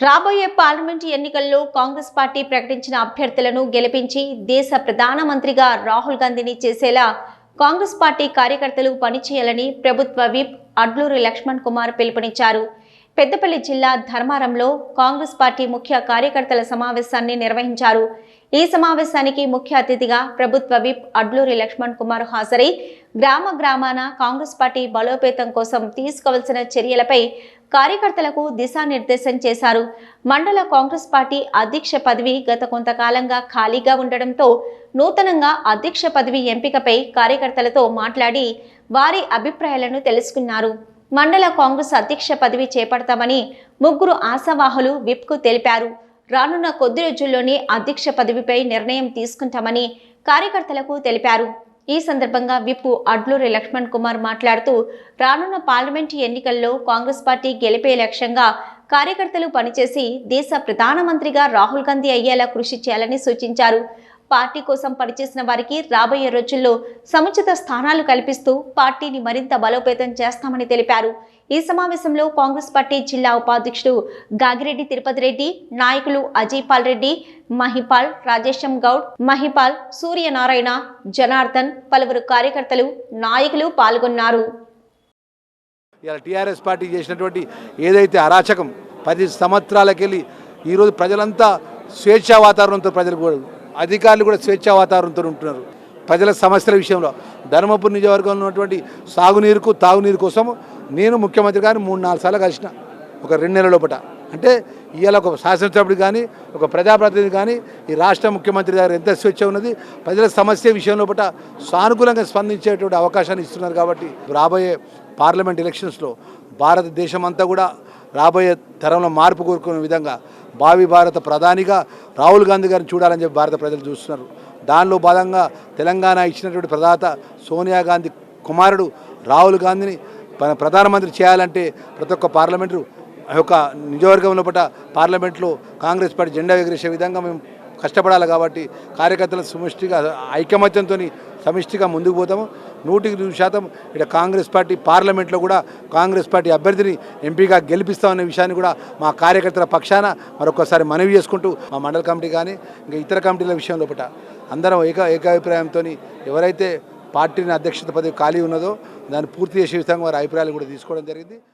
రాబోయే పార్లమెంటు ఎన్నికల్లో కాంగ్రెస్ పార్టీ ప్రకటించిన అభ్యర్థులను గెలిపించి దేశ ప్రధానమంత్రిగా రాహుల్ గాంధీని చేసేలా కాంగ్రెస్ పార్టీ కార్యకర్తలు పనిచేయాలని ప్రభుత్వ విప్ అడ్లూరి లక్ష్మణ్ కుమార్ పిలుపునిచ్చారు. పెద్దపల్లి జిల్లా ధర్మారంలో కాంగ్రెస్ పార్టీ ముఖ్య కార్యకర్తల సమావేశాన్ని నిర్వహించారు. ఈ సమావేశానికి ముఖ్య అతిథిగా ప్రభుత్వ విప్ అడ్లూరి లక్ష్మణ్ కుమార్ హాజరై గ్రామ గ్రామాన కాంగ్రెస్ పార్టీ బలోపేతం కోసం తీసుకోవాల్సిన చర్యలపై కార్యకర్తలకు దిశానిర్దేశం చేశారు. మండల కాంగ్రెస్ పార్టీ అధ్యక్ష పదవి గత కొంతకాలంగా ఖాళీగా ఉండడంతో నూతనంగా అధ్యక్ష పదవి ఎంపికపై కార్యకర్తలతో మాట్లాడి వారి అభిప్రాయాలను తెలుసుకున్నారు. మండల కాంగ్రెస్ అధ్యక్ష పదవి చేపడతామని ముగ్గురు ఆశావాహులు విప్కు తెలిపారు. రానున్న కొద్ది రోజుల్లోనే అధ్యక్ష పదవిపై నిర్ణయం తీసుకుంటామని కార్యకర్తలకు తెలిపారు. ఈ సందర్భంగా విప్ అడ్లూరి లక్ష్మణ్ కుమార్ మాట్లాడుతూ రానున్న పార్లమెంటు ఎన్నికల్లో కాంగ్రెస్ పార్టీ గెలిపే లక్ష్యంగా కార్యకర్తలు పనిచేసి దేశ ప్రధానమంత్రిగా రాహుల్ గాంధీ అయ్యేలా కృషి చేయాలని సూచించారు. పార్టీ కోసం పనిచేసిన వారికి రాబోయే రోజుల్లో సముచిత స్థానాలు కల్పిస్తూ పార్టీని మరింత బలోపేతం చేస్తామని తెలిపారు. ఈ సమావేశంలో కాంగ్రెస్ పార్టీ జిల్లా ఉపాధ్యక్షుడు గాగిరెడ్డి తిరుపతి రెడ్డి నాయకులు అజయ్పాల్ రెడ్డి మహిపాల్ రాజేశం గౌడ్ మహిపాల్ సూర్యనారాయణ జనార్దన్ పలువురు కార్యకర్తలు నాయకులు పాల్గొన్నారు. ఇలా టీఆర్ఎస్ పార్టీ చేసినటువంటి ఏదైతే అరాచకం పది సంవత్సరాలకెళ్ళి ఈరోజు ప్రజలంతా స్వేచ్ఛా వాతావరణంతో ప్రజలు కూడా అధికారులు కూడా స్వేచ్ఛా వాతావరణంతో ఉంటున్నారు. ప్రజల సమస్యల విషయంలో. ధర్మపురి నియోజకవర్గంలో ఉన్నటువంటి సాగునీరుకు తాగునీరు కోసం నేను ముఖ్యమంత్రి గారిని మూడు నాలుగు సార్లు కలిసిన ఒక రెండు నెలల లోపల అంటే ఇవాళ ఒక శాసనసభ్యుడు కానీ ఒక ప్రజాప్రతినిధి కానీ ఈ రాష్ట్ర ముఖ్యమంత్రి గారు ఎంత స్వేచ్ఛ ఉన్నది ప్రజల సమస్య విషయం లోపల సానుకూలంగా స్పందించేటువంటి అవకాశాన్ని ఇస్తున్నారు కాబట్టి రాబోయే పార్లమెంట్ ఎలక్షన్స్లో భారతదేశం అంతా కూడా రాబోయే తరంలో మార్పు కోరుకునే విధంగా భావి భారత ప్రధానిగా రాహుల్ గాంధీ గారిని చూడాలని చెప్పి భారత ప్రజలు చూస్తున్నారు. దానిలో భాగంగా తెలంగాణ ఇచ్చినటువంటి ప్రదాత సోనియా గాంధీ కుమారుడు రాహుల్ గాంధీని ప్రధానమంత్రి చేయాలంటే ప్రతి ఒక్క పార్లమెంటు ఆ యొక్క నియోజకవర్గంలో లోపల పార్లమెంట్లో కాంగ్రెస్ పార్టీ జెండా ఎగిరేసే విధంగా మేము కష్టపడాలి కాబట్టి కార్యకర్తల సమిష్టిగా ఐకమత్యంతో సమిష్టిగా ముందుకు పోతాము. నూటికి నూరు శాతం ఇక్కడ కాంగ్రెస్ పార్టీ పార్లమెంట్లో కూడా కాంగ్రెస్ పార్టీ అభ్యర్థిని ఎంపీగా గెలిపిస్తామనే విషయాన్ని కూడా మా కార్యకర్తల పక్షాన మరొకసారి మనవి చేసుకుంటూ మా మండల కమిటీ కానీ ఇంకా ఇతర కమిటీల విషయం లోపల అందరం ఏక ఏకాభిప్రాయంతో ఎవరైతే పార్టీని అధ్యక్షత పదవి ఖాళీ ఉన్నదో దాన్ని పూర్తి చేసే విధంగా వారి అభిప్రాయాలు కూడా తీసుకోవడం జరిగింది.